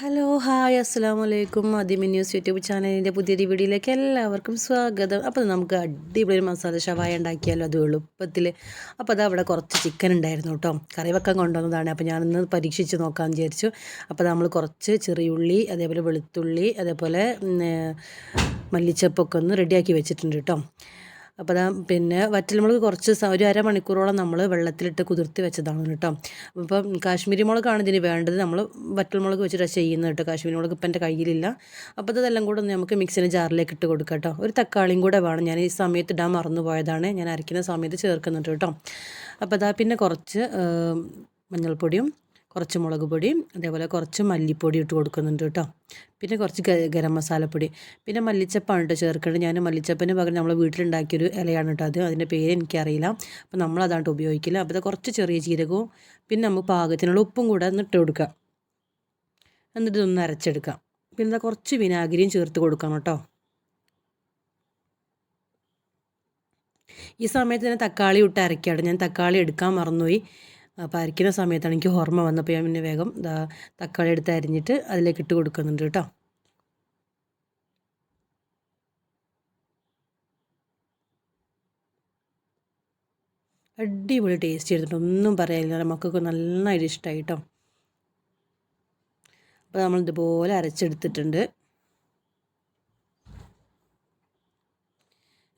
Hello hi അസ്സാം വലൈക്കും ആദ്യമി news YouTube ചാനലിന്റെ പുതിയ വീഡിയോയിലേക്ക് എല്ലാവർക്കും സ്വാഗതം. അപ്പോൾ നമുക്ക് അടിപൊളി മസാല ഷവായ ഉണ്ടാക്കിയാലോ അത് എളുപ്പത്തിൽ അപ്പോൾ അത് അവിടെ കുറച്ച് ചിക്കൻ ഉണ്ടായിരുന്നു കേട്ടോ. കറി വെക്കാൻ കൊണ്ടുവന്നതാണ്. അപ്പോൾ ഞാനൊന്ന് പരീക്ഷിച്ച് നോക്കാമെന്ന് വിചാരിച്ചു. അപ്പോൾ നമ്മൾ കുറച്ച് ചെറിയുള്ളി അതേപോലെ വെളുത്തുള്ളി അതേപോലെ മല്ലിച്ചപ്പൊക്കെ ഒന്ന് റെഡിയാക്കി വെച്ചിട്ടുണ്ട് കേട്ടോ. അപ്പോൾ പിന്നെ വറ്റൽമുളക് കുറച്ച് ഒരു അരമണിക്കൂറോളം നമ്മൾ വെള്ളത്തിലിട്ട് കുതിർത്തി വെച്ചതാണ് കേട്ടോ. അപ്പം കാശ്മീരി മുളകാണ് ഇതിന് വേണ്ടത്. നമ്മൾ വറ്റൽമുളക് വെച്ചിട്ട് ചെയ്യുന്നത് കേട്ടോ. കാശ്മീരി മുളക് ഇപ്പം എന്റെ കയ്യിലില്ല. അപ്പോൾ അതെല്ലാം കൂടെ നമുക്ക് മിക്സിന് ജാറിലേക്ക് ഇട്ട് കൊടുക്കാം കേട്ടോ. ഒരു തക്കാളിയും കൂടെ വേണം. ഞാൻ ഈ സമയത്ത് ഇടാൻ മറന്നു പോയതാണ്. ഞാൻ അരയ്ക്കുന്ന സമയത്ത് ചേർക്കുന്നുണ്ട് കേട്ടോ. അപ്പോൾ അതാ പിന്നെ കുറച്ച് മഞ്ഞൾപ്പൊടിയും കുറച്ച് മുളക് പൊടി അതേപോലെ കുറച്ച് മല്ലിപ്പൊടി ഇട്ട് കൊടുക്കുന്നുണ്ട് കേട്ടോ. പിന്നെ കുറച്ച് ഗരം മസാലപ്പൊടി. പിന്നെ മല്ലിച്ചപ്പാണ് കേട്ടോ ചേർക്കേണ്ടത്. ഞാൻ മല്ലിച്ചപ്പിന് പകരം നമ്മൾ വീട്ടിലുണ്ടാക്കിയൊരു ഇലയാണ് കേട്ടോ അത്. അതിന്റെ പേര് എനിക്കറിയില്ല. അപ്പോൾ നമ്മൾ അതാണ്ട് ഉപയോഗിക്കില്ല. അപ്പോൾ കുറച്ച് ചെറിയ ജീരകവും പിന്നെ നമ്മൾ പാകത്തിനുള്ള ഉപ്പും കൂടെ ഒന്ന് ഇട്ട് കൊടുക്കുക എന്നിട്ട് ഇതൊന്ന് അരച്ചെടുക്കാം. പിന്നെ കുറച്ച് വിനാഗിരിയും ചേർത്ത് കൊടുക്കണം കേട്ടോ ഈ സമയത്ത് തന്നെ തക്കാളി ഇട്ട് അരയ്ക്കാണ് ഞാൻ തക്കാളി എടുക്കാൻ മറന്നുപോയി. അപ്പോൾ അരയ്ക്കുന്ന സമയത്താണ് എനിക്ക് ഓർമ്മ വന്നപ്പോൾ ഞാൻ പിന്നെ വേഗം തക്കാളി എടുത്ത് അരിഞ്ഞിട്ട് അതിലേക്ക് ഇട്ട് കൊടുക്കുന്നുണ്ട് കേട്ടോ. അടിപൊളി ടേസ്റ്റ് ചെയ്തിട്ട് ഒന്നും പറയാനില്ല. മക്കൾക്ക് നന്നായിട്ട് ഇഷ്ടമായി കേട്ടോ അപ്പോൾ നമ്മൾ ഇതുപോലെ അരച്ചെടുത്തിട്ടുണ്ട്.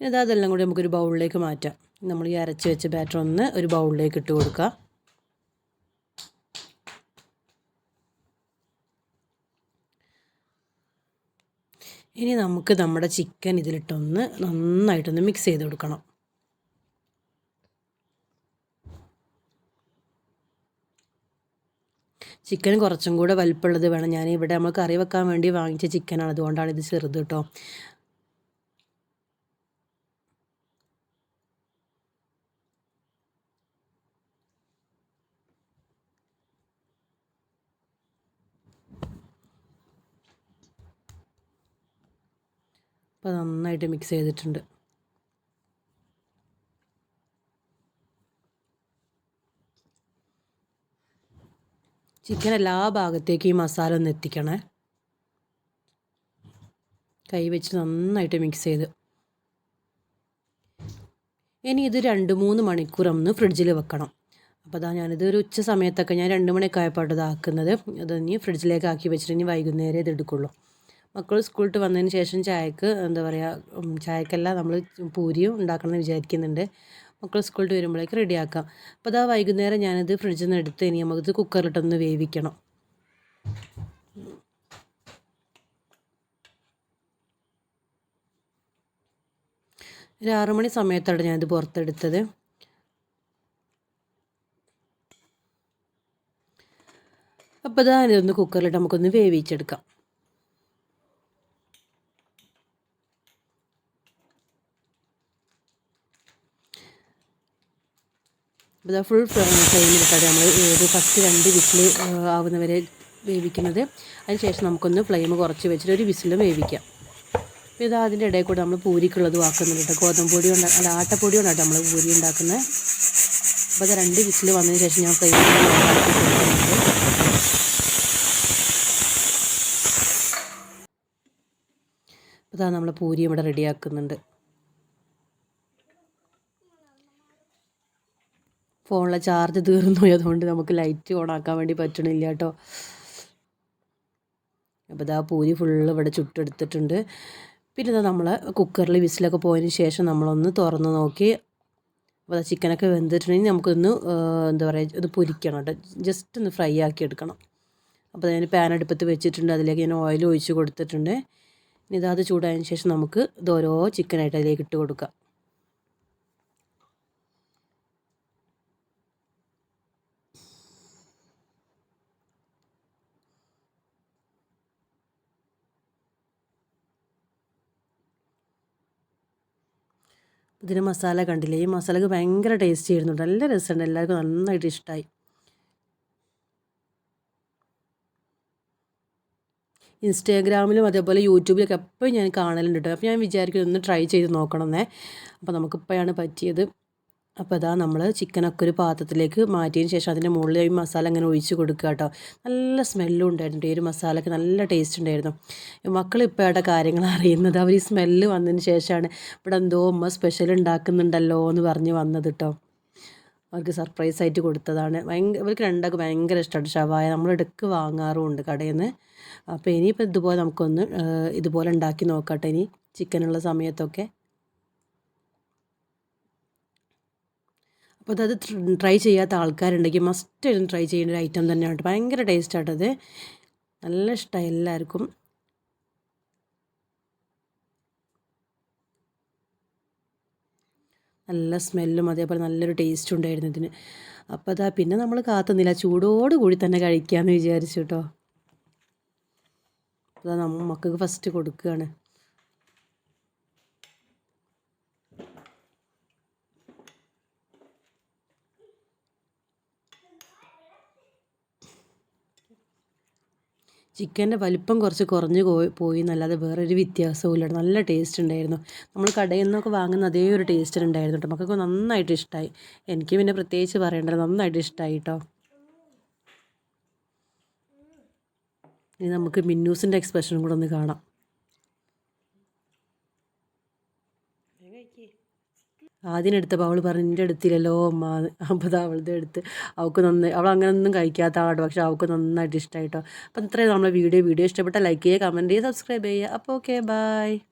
ഇനി അതെല്ലാം കൂടി നമുക്കൊരു ബൗളിലേക്ക് മാറ്റാം. നമ്മൾ ഈ അരച്ച് വെച്ച ബാറ്റർ ഒന്ന് ഒരു ബൗളിലേക്ക് ഇട്ട് കൊടുക്കുക ഇനി നമുക്ക് നമ്മുടെ ചിക്കൻ ഇതിലിട്ടൊന്ന് നന്നായിട്ടൊന്ന് മിക്സ് ചെയ്ത് കൊടുക്കണം. ചിക്കൻ കുറച്ചും കൂടെ വലിപ്പമുള്ളത് വേണം. ഞാൻ ഇവിടെ നമ്മൾ കറി വെക്കാൻ വേണ്ടി വാങ്ങിച്ച ചിക്കനാണ് അതുകൊണ്ടാണ് ഇത് ചെറുത് കേട്ടോ അപ്പോൾ നന്നായിട്ട് മിക്സ് ചെയ്തിട്ടുണ്ട്. ചിക്കൻ എല്ലാ ഭാഗത്തേക്കും ഈ മസാല ഒന്ന് എത്തിക്കണേ. കൈ വെച്ച് നന്നായിട്ട് മിക്സ് ചെയ്ത്. ഇനി ഇത് രണ്ട് മൂന്ന് മണിക്കൂർ ഒന്ന് ഫ്രിഡ്ജിൽ വെക്കണം. അപ്പോൾ അതാ ഞാനിത് ഒരു ഉച്ച സമയത്തൊക്കെ ഞാൻ രണ്ട് മണിയൊക്കെ ഇതാക്കുന്നത് അത് ഇനി ഫ്രിഡ്ജിലേക്ക് ആക്കി വെച്ചിട്ട് ഇനി വൈകുന്നേരം ഇത് എടുക്കുള്ളൂ. മക്കൾ സ്കൂളിട്ട് വന്നതിന് ശേഷം ചായക്ക് എന്താ പറയുക ചായക്കല്ല നമ്മൾ പൂരിയും ഉണ്ടാക്കണമെന്ന് വിചാരിക്കുന്നുണ്ട്. മക്കൾ സ്കൂളിട്ട് വരുമ്പോഴേക്ക് റെഡിയാക്കാം. അപ്പോൾ അതാ വൈകുന്നേരം ഞാനിത് ഫ്രിഡ്ജിൽ നിന്ന് എടുത്ത് ഇനി നമുക്കിത് കുക്കറിലിട്ടൊന്ന് വേവിക്കണം. ഒരു ആറുമണി സമയത്താണ് ഞാനിത് പുറത്തെടുത്തത്. അപ്പോൾ ഇതാ ഇതൊന്ന് കുക്കറിലിട്ട് നമുക്കൊന്ന് വേവിച്ചെടുക്കാം. ഇതാ ഫുൾ ഫ്ലെയിമിലിട്ടാണ് നമ്മൾ ഒരു ഫസ്റ്റ് രണ്ട് വിസിൽ ആവുന്നവരെ വേവിക്കുന്നത്. അതിനുശേഷം നമുക്കൊന്ന് ഫ്ലെയിം കുറച്ച് വെച്ചിട്ട് ഒരു വിസിലും വേവിക്കാം. അപ്പോൾ ഇത് അതിന്റെ ഇടയിൽ കൂടെ നമ്മൾ പൂരിക്കുള്ളതും ആക്കുന്നുണ്ട് ഗോതമ്പ് പൊടി കൊണ്ട് അല്ല ആട്ടപ്പൊടി കൊണ്ടാണ് നമ്മൾ പൂരി ഉണ്ടാക്കുന്നത് അപ്പോൾ അത് രണ്ട് വിസിൽ വന്നതിന് ശേഷം ഞാൻ ഫ്ലെയിം അപ്പോൾ അതാണ് നമ്മൾ പൂരി ഇവിടെ റെഡിയാക്കുന്നുണ്ട് ഫോണിലെ ചാർജ് തീർന്നു അതുകൊണ്ട് നമുക്ക് ലൈറ്റ് ഓൺ ആക്കാൻ വേണ്ടി പറ്റണില്ല കേട്ടോ. അപ്പോൾ ഇതാ പൂരി ഫുള്ള് ഇവിടെ ചുട്ടെടുത്തിട്ടുണ്ട്. പിന്നെ ഇതാ നമ്മൾ കുക്കറിൽ വിസിലൊക്കെ പോയതിന് ശേഷം നമ്മളൊന്ന് തുറന്ന് നോക്കി. അപ്പോൾ ചിക്കനൊക്കെ വെന്തിട്ടുണ്ടെങ്കിൽ നമുക്കൊന്ന് എന്താ പറയുക ഇത് പൊരിക്കണം കേട്ടോ. ജസ്റ്റ് ഒന്ന് ഫ്രൈ ആക്കി എടുക്കണം. അപ്പോൾ ഞാൻ പാൻ അടുപ്പത്ത് വെച്ചിട്ടുണ്ട്. അതിലേക്ക് ഞാൻ ഓയിൽ ഒഴിച്ച് കൊടുത്തിട്ടുണ്ട്. ഇനി ഇതാത് ചൂടായതിന് ശേഷം നമുക്ക് ഇത് ഓരോ ചിക്കനായിട്ട് അതിലേക്ക് ഇട്ട് കൊടുക്കാം. ഇതിന് മസാല കണ്ടില്ലേ? ഈ മസാലക്ക് ഭയങ്കര ടേസ്റ്റ് ആയിരുന്നു നല്ല രസമുണ്ട്. എല്ലാവർക്കും നന്നായിട്ട് ഇഷ്ടമായി ഇൻസ്റ്റാഗ്രാമിലും അതേപോലെ യൂട്യൂബിലൊക്കെ എപ്പോഴും ഞാൻ കാണലുണ്ട് അപ്പോൾ ഞാൻ വിചാരിക്കും ഒന്ന് ട്രൈ ചെയ്ത് നോക്കണമെന്നേ അപ്പോൾ നമുക്കിപ്പോഴാണ് പറ്റിയത്. അപ്പോൾ അതാ നമ്മൾ ചിക്കനൊക്കെ ഒരു പാത്രത്തിലേക്ക് മാറ്റിയതിന് ശേഷം അതിന്റെ മുകളിൽ ഈ മസാല അങ്ങനെ ഒഴിച്ച് കൊടുക്കുക കേട്ടോ. നല്ല സ്മെല്ലും ഉണ്ടായിരുന്നു. ഈ ഒരു മസാലയ്ക്ക് നല്ല ടേസ്റ്റ് ഉണ്ടായിരുന്നു. മക്കൾ ഇപ്പോൾ ഇവിടെ കാര്യങ്ങൾ അറിയുന്നത് അവർ ഈ സ്മെല്ല് വന്നതിന് ശേഷമാണ് ഇവിടെ എന്തോ ഉമ്മ സ്പെഷ്യൽ ഉണ്ടാക്കുന്നുണ്ടല്ലോ എന്ന് പറഞ്ഞ് വന്നത് കേട്ടോ. അവർക്ക് സർപ്രൈസ് ആയിട്ട് കൊടുത്തതാണ്. ഭയങ്കര ഇവർക്ക് രണ്ടൊക്കെ ഭയങ്കര ഇഷ്ടമാണ് ഷവായ നമ്മൾ ഇടയ്ക്ക് വാങ്ങാറുമുണ്ട് കടയിൽ നിന്ന് അപ്പോൾ ഇനിയിപ്പോൾ ഇതുപോലെ നമുക്കൊന്ന് ഇതുപോലെ ഉണ്ടാക്കി നോക്കട്ടെ. ഇനി ചിക്കനുള്ള സമയത്തൊക്കെ. അപ്പോൾ അത് ട്രൈ ചെയ്യാത്ത ആൾക്കാരുണ്ടെങ്കിൽ മസ്റ്റ് ട്രൈ ചെയ്യേണ്ട ഒരു ഐറ്റം തന്നെയാണ് ഭയങ്കര ടേസ്റ്റായിട്ടത് നല്ല ഇഷ്ടമായി എല്ലാവർക്കും നല്ല സ്മെല്ലും അതേപോലെ നല്ലൊരു ടേസ്റ്റും ഉണ്ടായിരുന്നു ഇതിന്. അപ്പോൾ അതാ പിന്നെ നമ്മൾ കാത്തുന്നില്ല. ചൂടോട് കൂടി തന്നെ കഴിക്കാമെന്ന് വിചാരിച്ചു കേട്ടോ അതാ നമ്മൾ മക്കൾക്ക് ഫസ്റ്റ് കൊടുക്കുകയാണ് ചിക്കന്റെ വലിപ്പം കുറച്ച് കുറഞ്ഞ് പോയി എന്നല്ലാതെ വേറൊരു വ്യത്യാസവും ഇല്ല നല്ല ടേസ്റ്റ് ഉണ്ടായിരുന്നു. നമ്മൾ കടയിൽ നിന്നൊക്കെ വാങ്ങുന്ന അതേ ഒരു ടേസ്റ്റ് ഉണ്ടായിരുന്നു കേട്ടോ. മക്കൾക്ക് നന്നായിട്ട് ഇഷ്ടമായി എനിക്ക് പിന്നെ പ്രത്യേകിച്ച് പറയേണ്ടത് നന്നായിട്ട് ഇഷ്ടമായി കേട്ടോ. ഇനി നമുക്ക് മിന്നൂസിന്റെ എക്സ്പ്രഷനും കൂടെ ഒന്ന് കാണാം. ആദ്യം എടുത്തപ്പോൾ അവൾ പറഞ്ഞു എന്റെ അടുത്തില്ലല്ലോ അമ്മ അപ്പോൾ അവളുടെ അടുത്ത്. അവൾക്ക് നന്നായി അവൾ അങ്ങനെ ഒന്നും കഴിക്കാത്ത ആളാട്ടോ പക്ഷെ അവൾക്ക് നന്നായിട്ട് ഇഷ്ടമായിട്ടോ അപ്പം ഇത്രയും നമ്മളെ വീഡിയോ. വീഡിയോ ഇഷ്ടപ്പെട്ട ലൈക്ക് ചെയ്യുക കമന്റ് ചെയ്യുക സബ്സ്ക്രൈബ് ചെയ്യുക. അപ്പോൾ ഓക്കെ ബൈ